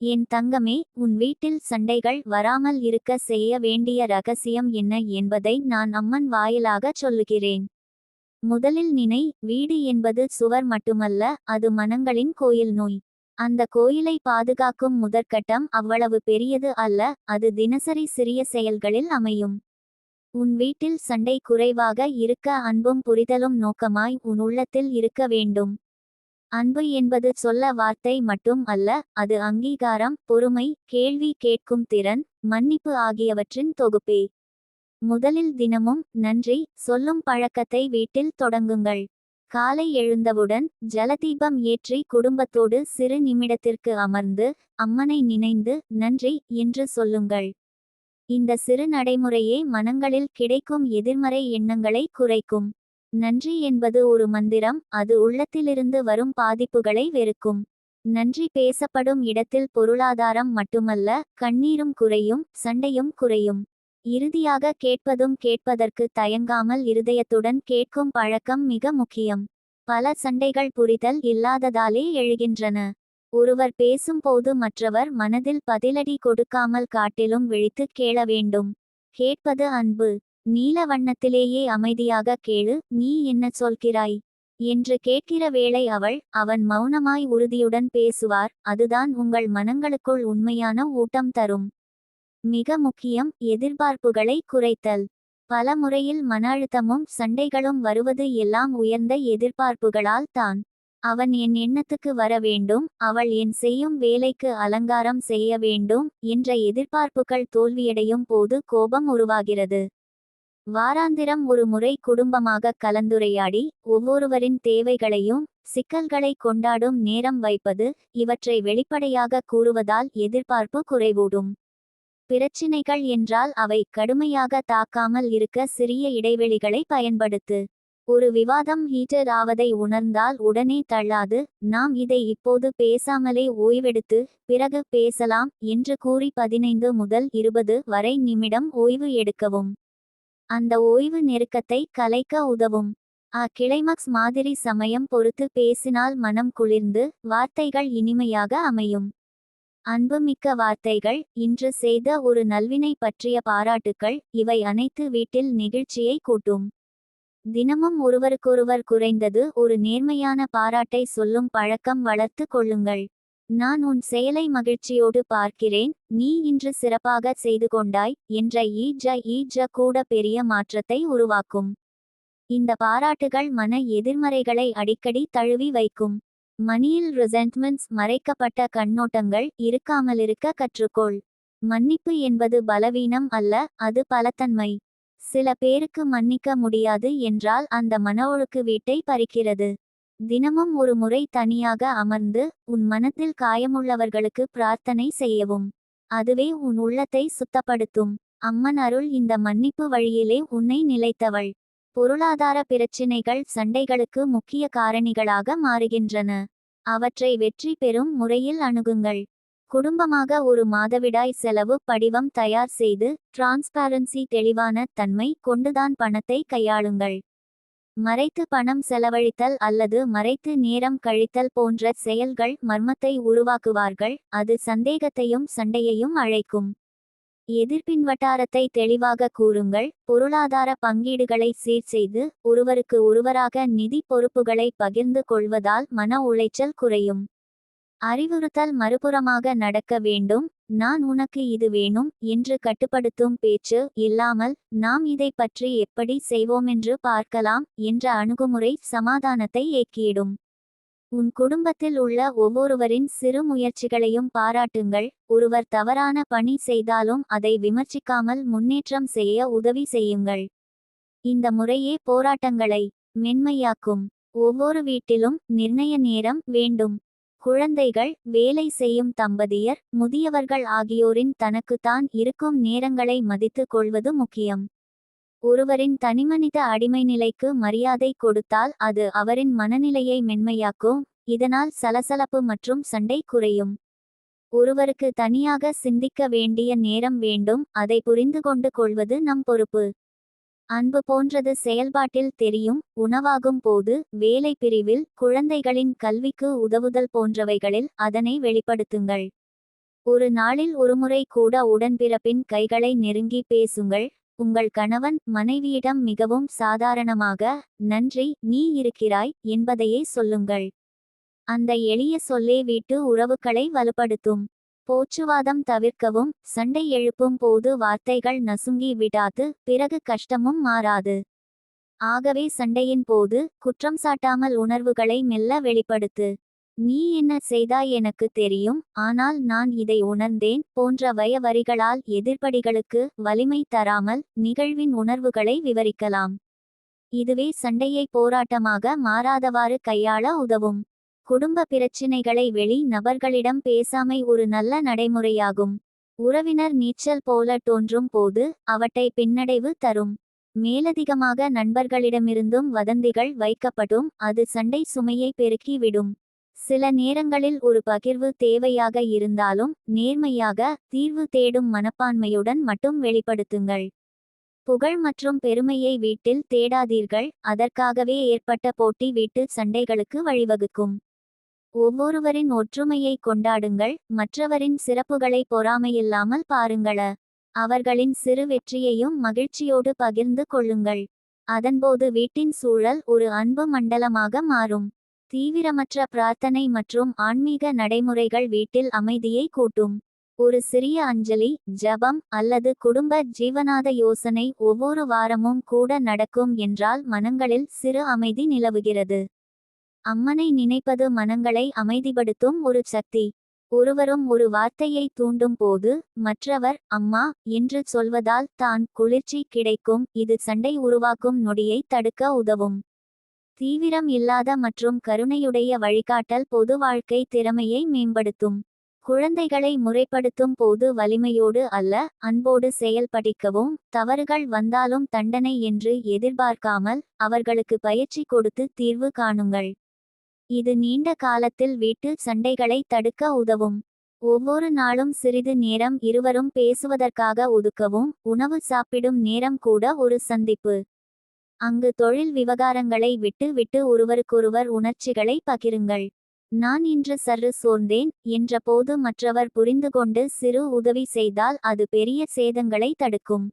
என் தங்கமே உன் வீட்டில் சண்டைகள் வராமல் இருக்க செய்ய வேண்டிய ரகசியம் என்ன என்பதை நான் அம்மன் வாயிலாகச் சொல்லுகிறேன். முதலில் நினை வீடு என்பது சுவர் மட்டுமல்ல அது மனங்களின் கோயில் நோய். அந்த கோயிலை பாதுகாக்கும் முதற்கட்டம் அவ்வளவு பெரியது அல்ல அது தினசரி சிறிய செயல்களில் அமையும். உன் வீட்டில் சண்டை குறைவாக இருக்க அன்பும் புரிதலும் நோக்கமாய் உன் உள்ளத்தில் இருக்க வேண்டும். அன்பு என்பது சொல்ல வார்த்தை மட்டும் அல்ல அது அங்கீகாரம் பொறுமை கேள்வி கேட்கும் திறன் மன்னிப்பு ஆகியவற்றின் தொகுப்பே. முதலில் தினமும் நன்றி சொல்லும் பழக்கத்தை வீட்டில் தொடங்குங்கள். காலை எழுந்தவுடன் ஜலதீபம் ஏற்றி குடும்பத்தோடு சிறு நிமிடத்திற்கு அமர்ந்து அம்மனை நினைந்து நன்றி என்று சொல்லுங்கள். இந்த சிறு நடைமுறையே மனங்களில் கிடைக்கும் எதிர்மறை எண்ணங்களை குறைக்கும். நன்றி என்பது ஒரு மந்திரம் அது உள்ளத்திலிருந்து வரும் பாதிப்புகளை வெறுக்கும். நன்றி பேசப்படும் இடத்தில் பொருளாதாரம் மட்டுமல்ல கண்ணீரும் குறையும் சண்டையும் குறையும். இறுதியாக கேட்பதும் கேட்பதற்கு தயங்காமல் இருதயத்துடன் கேட்கும் பழக்கம் மிக முக்கியம். பல சண்டைகள் புரிதல் இல்லாததாலே எழுகின்றன. ஒருவர் பேசும்போது மற்றவர் மனதில் பதிலடி கொடுக்காமல் காட்டிலும் விழித்து கேள வேண்டும். கேட்பது அன்பு. நீல வண்ணத்திலேயே அமைதியாக கேளு நீ என்ன சொல்கிறாய்? என்று கேட்கிற வேளை அவள் அவன் மௌனமாய் உறுதியுடன் பேசுவார் அதுதான் உங்கள் மனங்களுக்குள் உண்மையான ஊட்டம் தரும். மிக முக்கியம் எதிர்பார்ப்புகளை குறைத்தல். பல முறையில் மன அழுத்தமும் சண்டைகளும் வருவது எல்லாம் உயர்ந்த எதிர்பார்ப்புகளால் தான். அவன் என் எண்ணத்துக்கு வர வேண்டும் அவள் என் செய்யும் வேலைக்கு அலங்காரம் செய்ய வேண்டும் என்ற எதிர்பார்ப்புகள் தோல்வியடையும் போது கோபம் உருவாகிறது. வாராந்திரம் ஒரு முறை குடும்பமாக கலந்துரையாடி ஒவ்வொருவரின் தேவைகளையும் சிக்கல்களை கொண்டாடும் நேரம் வைப்பது இவற்றை வெளிப்படையாக கூறுவதால் எதிர்பார்ப்பு குறைவூடும். பிரச்சினைகள் என்றால் அவை கடுமையாக தாக்காமல் இருக்க சிறிய இடைவெளிகளை பயன்படுத்து. ஒரு விவாதம் ஹீட்டர் ஆவதை உணர்ந்தால் உடனே தள்ளாது நாம் இதை இப்போது பேசாமலே ஓய்வெடுத்து பிறகு பேசலாம் என்று கூறி பதினைந்து முதல் இருபது வரை நிமிடம் ஓய்வு எடுக்கவும். அந்த ஓய்வு நெருக்கத்தை கலைக்க உதவும். ஆ கிளைமக்ஸ் மாதிரி சமயம் பொறுத்து பேசினால் மனம் குளிர்ந்து வார்த்தைகள் இனிமையாக அமையும். அன்புமிக்க வார்த்தைகள் இன்று செய்த ஒரு நல்வினை பற்றிய பாராட்டுக்கள் இவை அனைத்து வீட்டில் நெகிழ்ச்சியை கூட்டும். தினமும் ஒருவருக்கொருவர் குறைந்தது ஒரு நேர்மையான பாராட்டை சொல்லும் பழக்கம் வளர்த்து கொள்ளுங்கள். நான் உன் செயலை மகிழ்ச்சியோடு பார்க்கிறேன் நீ இன்று சிறப்பாக செய்து கொண்டாய் என்ற ஈஜ ஈஜ கூட பெரிய மாற்றத்தை உருவாக்கும். இந்த பாராட்டுகள் மன எதிர்மறைகளை அடிக்கடி தழுவி வைக்கும். மணியில் ரிசென்ட்மெண்ட்ஸ் மறைக்கப்பட்ட கண்ணோட்டங்கள் இருக்காமலிருக்க கற்றுக்கொள். மன்னிப்பு என்பது பலவீனம் அல்ல அது பலத்தன்மை. சில பேருக்கு மன்னிக்க முடியாது என்றால் அந்த மன ஒழுக்கு வீட்டை பறிக்கிறது. தினமும் ஒரு முறை தனியாக அமர்ந்து உன் மனத்தில் காயமுள்ளவர்களுக்கு பிரார்த்தனை செய்யவும். அதுவே உன் உள்ளத்தை சுத்தப்படுத்தும். அம்மன் அருள் இந்த மன்னிப்பு வழியிலே உன்னை நிலைத்தவள். பொருளாதார பிரச்சினைகள் சண்டைகளுக்கு முக்கிய காரணிகளாக மாறுகின்றன. அவற்றை வெற்றி பெறும் முறையில் அணுகுங்கள். குடும்பமாக ஒரு மாதவிடாய் செலவு படிவம் தயார் செய்து டிரான்ஸ்பாரன்சி தெளிவான தன்மை கொண்டுதான் பணத்தை கையாளுங்கள். மறைத்து பணம் செலவழித்தல் அல்லது மறைத்து நேரம் கழித்தல் போன்ற செயல்கள் மர்மத்தை உருவாக்குவார்கள் அது சந்தேகத்தையும் சண்டையையும் அழைக்கும். எதிர்ப்பின் வட்டாரத்தை தெளிவாக கூறுங்கள் பொருளாதார பங்கீடுகளை சீர் செய்து ஒருவருக்கு ஒருவராக நிதி பொறுப்புகளை பகிர்ந்து கொள்வதால் மன உளைச்சல் குறையும். அறிவுறுத்தல் மறுபுறமாக நடக்க வேண்டும். நான் உனக்கு இது வேணும் என்று கட்டுப்படுத்தும் பேச்சு இல்லாமல் நாம் இதை பற்றி எப்படி செய்வோமென்று பார்க்கலாம் என்ற அணுகுமுறை சமாதானத்தை ஏக்கியிடும் உன் குடும்பத்தில் உள்ள ஒவ்வொருவரின் சிறு முயற்சிகளையும் பாராட்டுங்கள். ஒருவர் தவறான பணி செய்தாலும் அதை விமர்சிக்காமல் முன்னேற்றம் செய்ய உதவி செய்யுங்கள். இந்த முறையே போராட்டங்களை மென்மையாக்கும். ஒவ்வொரு வீட்டிலும் நிர்ணய நேரம் வேண்டும். குழந்தைகள் வேலை செய்யும் தம்பதியர் முதியவர்கள் ஆகியோரின் தனக்குத்தான் இருக்கும் நேரங்களை மதித்து கொள்வது முக்கியம். ஒருவரின் தனிமனித அடிமை நிலைக்கு மரியாதை கொடுத்தால் அது அவரின் மனநிலையை மென்மையாக்கும் இதனால் சலசலப்பு மற்றும் சண்டை குறையும். ஒருவருக்கு தனியாக சிந்திக்க வேண்டிய நேரம் வேண்டும் அதை புரிந்து கொண்டு கொள்வது நம் பொறுப்பு. அன்பு போன்றது செயல்பாட்டில் தெரியும் உணவாகும் போது வேலை பிரிவில் குழந்தைகளின் கல்விக்கு உதவுதல் போன்றவைகளில் அதனை வெளிப்படுத்துங்கள். ஒரு நாளில் ஒருமுறை கூட உடன்பிறப்பின் கைகளை நெருங்கி பேசுங்கள். உங்கள் கணவன் மனைவியிடம் மிகவும் சாதாரணமாக நன்றி நீ இருக்கிறாய் என்பதையே சொல்லுங்கள். அந்த எளிய சொல்லே வீட்டு உறவுகளை வலுப்படுத்தும். போச்சுவாதம் தவிர்க்கவும் சண்டை எழுப்பும் போது வார்த்தைகள் நசுங்கி விடாது பிறகு கஷ்டமும் மாறாது. ஆகவே சண்டையின் போது குற்றம் சாட்டாமல் உணர்வுகளை மெல்ல வெளிப்படுத்து. நீ என்ன செய்தாய் எனக்கு தெரியும் ஆனால் நான் இதை உணர்ந்தேன் போன்ற வயவரிகளால் எதிர்ப்படிகளுக்கு வலிமை தராமல் நிகழ்வின் உணர்வுகளை விவரிக்கலாம். இதுவே சண்டையை போராட்டமாக மாறாதவாறு கையாள உதவும். குடும்ப பிரச்சினைகளை வெளி நபர்களிடம் பேசாமை ஒரு நல்ல நடைமுறையாகும். உறவினர் நீச்சல் போல தோன்றும் போது அவற்றை பின்னடைவு தரும். மேலதிகமாக நண்பர்களிடமிருந்தும் வதந்திகள் வைக்கப்படும் அது சண்டை சுமையை பெருக்கிவிடும் சில நேரங்களில் ஒரு பகிர்வு தேவையாக இருந்தாலும் நேர்மையாக தீர்வு தேடும் மனப்பான்மையுடன் மட்டும் வெளிப்படுத்துங்கள். புகழ் மற்றும் பெருமையை வீட்டில் தேடாதீர்கள் அதற்காகவே ஏற்பட்ட போட்டி வீட்டு சண்டைகளுக்கு வழிவகுக்கும். ஒவ்வொருவரின் ஒற்றுமையை கொண்டாடுங்கள் மற்றவரின் சிறப்புகளை பொறாமையில்லாமல் பாருங்கள. அவர்களின் சிறு வெற்றியையும் மகிழ்ச்சியோடு பகிர்ந்து கொள்ளுங்கள். அதன்போது வீட்டின் சூழல் ஒரு அன்பு மண்டலமாக மாறும். தீவிரமற்ற பிரார்த்தனை மற்றும் ஆன்மீக நடைமுறைகள் வீட்டில் அமைதியை கூட்டும். ஒரு சிறிய அஞ்சலி ஜபம் அல்லது குடும்ப ஜீவனாத யோசனை ஒவ்வொரு வாரமும் கூட நடக்கும் என்றால் மனங்களில் சிறு அமைதி நிலவுகிறது. அம்மனை நினைப்பது மனங்களை அமைதிப்படுத்தும் ஒரு சக்தி. ஒருவரும் ஒரு வார்த்தையை தூண்டும் போது மற்றவர் அம்மா என்று சொல்வதால் தான் குளிர்ச்சி கிடைக்கும் இது சண்டை உருவாக்கும் நொடியை தடுக்க உதவும். தீவிரம் இல்லாத மற்றும் கருணையுடைய வழிகாட்டல் பொது வாழ்க்கை திறமையை மேம்படுத்தும். குழந்தைகளை முறைப்படுத்தும் போது வலிமையோடு அல்ல அன்போடு செயல்படிக்கவும் தவறுகள் வந்தாலும் தண்டனை என்று எதிர்பார்க்காமல் அவர்களுக்கு பயிற்சி கொடுத்து தீர்வு காணுங்கள். இது நீண்ட காலத்தில் வீட்டு சண்டைகளை தடுக்க உதவும். ஒவ்வொரு நாளும் சிறிது நேரம் இருவரும் பேசுவதற்காக ஒதுக்கவும் உணவு சாப்பிடும் நேரம் கூட ஒரு சந்திப்பு. அங்கு தொழில் விவகாரங்களை விட்டு விட்டு ஒருவருக்கொருவர் உணர்ச்சிகளை பகிருங்கள். நான் இன்று சற்று சோர்ந்தேன் என்றபோது மற்றவர் புரிந்து கொண்டு சிறு உதவி செய்தால் அது பெரிய சேதங்களை தடுக்கும்.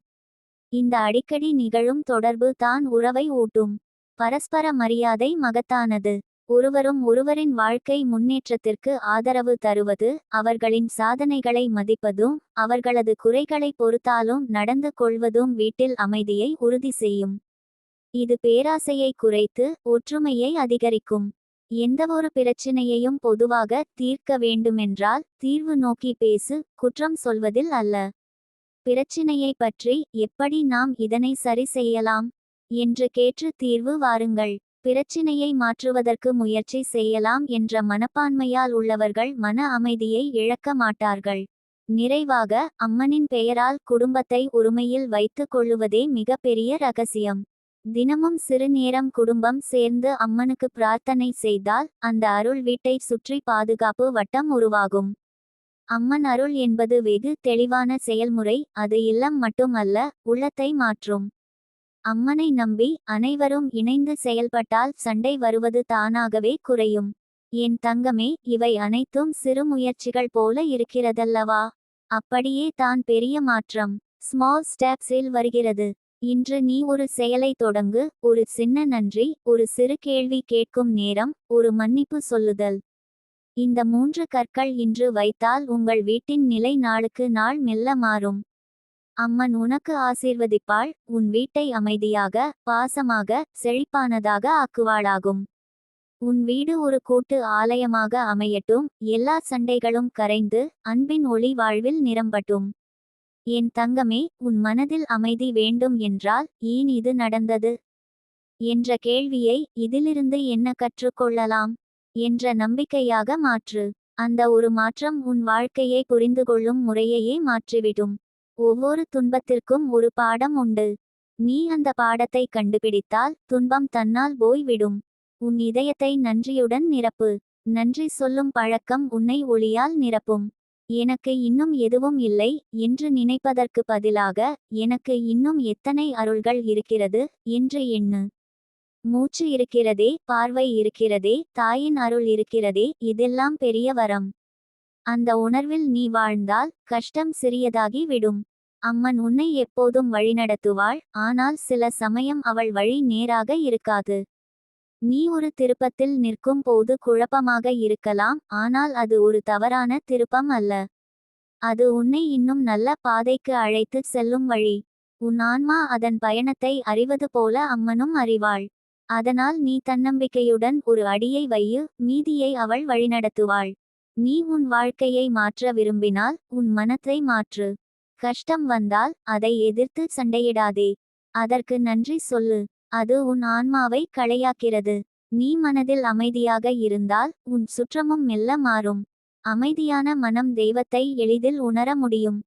இந்த அடிக்கடி நிகழும் தொடர்பு தான் உறவை ஊட்டும். பரஸ்பர மரியாதை மகத்தானது. ஒருவரும் ஒருவரின் வாழ்க்கை முன்னேற்றத்திற்கு ஆதரவு தருவது அவர்களின் சாதனைகளை மதிப்பதும் அவர்களது குறைகளை பொறுத்தாலும் நடந்து கொள்வதும் வீட்டில் அமைதியை உறுதி செய்யும். இது பேராசையை குறைத்து ஒற்றுமையை அதிகரிக்கும். எந்தவொரு பிரச்சினையையும் பொதுவாக தீர்க்க வேண்டுமென்றால் தீர்வு நோக்கி பேசு குற்றம் சொல்வதில் அல்ல. பிரச்சினையை பற்றி எப்படி நாம் இதனை சரி செய்யலாம்? என்று கேற்று தீர்வு வாருங்கள். பிரச்சினையை மாற்றுவதற்கு முயற்சி செய்யலாம் என்ற மனப்பான்மையால் உள்ளவர்கள் மன அமைதியை இழக்க மாட்டார்கள். நிறைவாக அம்மனின் பெயரால் குடும்பத்தை உரிமையில் வைத்துக் கொள்ளுவதே மிக பெரிய ரகசியம். தினமும் சிறுநேரம் குடும்பம் சேர்ந்து அம்மனுக்கு பிரார்த்தனை செய்தால் அந்த அருள் வீட்டை சுற்றி பாதுகாப்பு வட்டம் உருவாகும். அம்மன் அருள் என்பது வெகு தெளிவான செயல்முறை அது இல்லம் மட்டுமல்ல உள்ளத்தை மாற்றும். அம்மனை நம்பி அனைவரும் இணைந்து செயல்பட்டால் சண்டை வருவது தானாகவே குறையும். என் தங்கமே இவை அனைத்தும் சிறு முயற்சிகள் போல இருக்கிறதல்லவா? அப்படியே தான் பெரிய மாற்றம். ஸ்மால் ஸ்டெப்ஸில் வருகிறது. இன்று நீ ஒரு செயலை தொடங்கு ஒரு சின்ன நன்றி ஒரு சிறு கேள்வி கேட்கும் நேரம் ஒரு மன்னிப்பு சொல்லுதல். இந்த மூன்று கற்கள் இன்று வைத்தால் உங்கள் வீட்டின் நிலை நாளுக்கு நாள் மெல்ல மாறும். அம்மன் உனக்கு ஆசீர்வதிப்பாள் உன் வீட்டை அமைதியாக பாசமாக செழிப்பானதாக ஆக்குவாளாகும். உன் வீடு ஒரு கூட்டு ஆலயமாக அமையட்டும் எல்லா சண்டைகளும் கரைந்து அன்பின் ஒளி வாழ்வில் நிரம்பட்டும். என் தங்கமே உன் மனதில் அமைதி வேண்டும் என்றால் ஏன் இது நடந்தது? என்ற கேள்வியை இதிலிருந்து என்ன கற்றுக்கொள்ளலாம்? என்ற நம்பிக்கையாக மாற்று. அந்த ஒரு மாற்றம் உன் வாழ்க்கையை புரிந்து கொள்ளும் முறையையே மாற்றிவிடும். ஒவ்வொரு துன்பத்திற்கும் ஒரு பாடம் உண்டு. நீ அந்த பாடத்தை கண்டுபிடித்தால் துன்பம் தன்னால் போய்விடும். உன் இதயத்தை நன்றியுடன் நிரப்பு. நன்றி சொல்லும் பழக்கம் உன்னை ஒளியால் நிரப்பும். எனக்கு இன்னும் எதுவும் இல்லை என்று நினைப்பதற்கு பதிலாக எனக்கு இன்னும் எத்தனை அருள்கள் இருக்கிறது என்று எண்ணு. மூச்சு இருக்கிறதே பார்வை இருக்கிறதே தாயின் அருள் இருக்கிறதே இதெல்லாம் பெரிய வரம். அந்த உணர்வில் நீ வாழ்ந்தால் கஷ்டம் சிறியதாகி விடும். அம்மன் உன்னை எப்போதும் வழிநடத்துவாள் ஆனால் சில சமயம் அவள் வழி நேராக இருக்காது. நீ ஒரு திருப்பத்தில் நிற்கும் போது குழப்பமாக இருக்கலாம் ஆனால் அது ஒரு தவறான திருப்பம் அல்ல. அது உன்னை இன்னும் நல்ல பாதைக்கு அழைத்து செல்லும் வழி. உன் ஆன்மா அதன் பயணத்தை அறிவது போல அம்மனும் அறிவாள். அதனால் நீ தன்னம்பிக்கையுடன் ஒரு அடியை வையு மீதியை அவள் வழிநடத்துவாள். நீ உன் வாழ்க்கையை மாற்ற விரும்பினால் உன் மனத்தை மாற்று. கஷ்டம் வந்தால் அதை எதிர்த்து சண்டையிடாதே. அதற்கு நன்றி சொல்லு. அது உன் ஆன்மாவை களையாக்கிறது. நீ மனதில் அமைதியாக இருந்தால் உன் சுற்றமும் மெல்ல மாறும். அமைதியான மனம் தெய்வத்தை எளிதில் உணர முடியும்.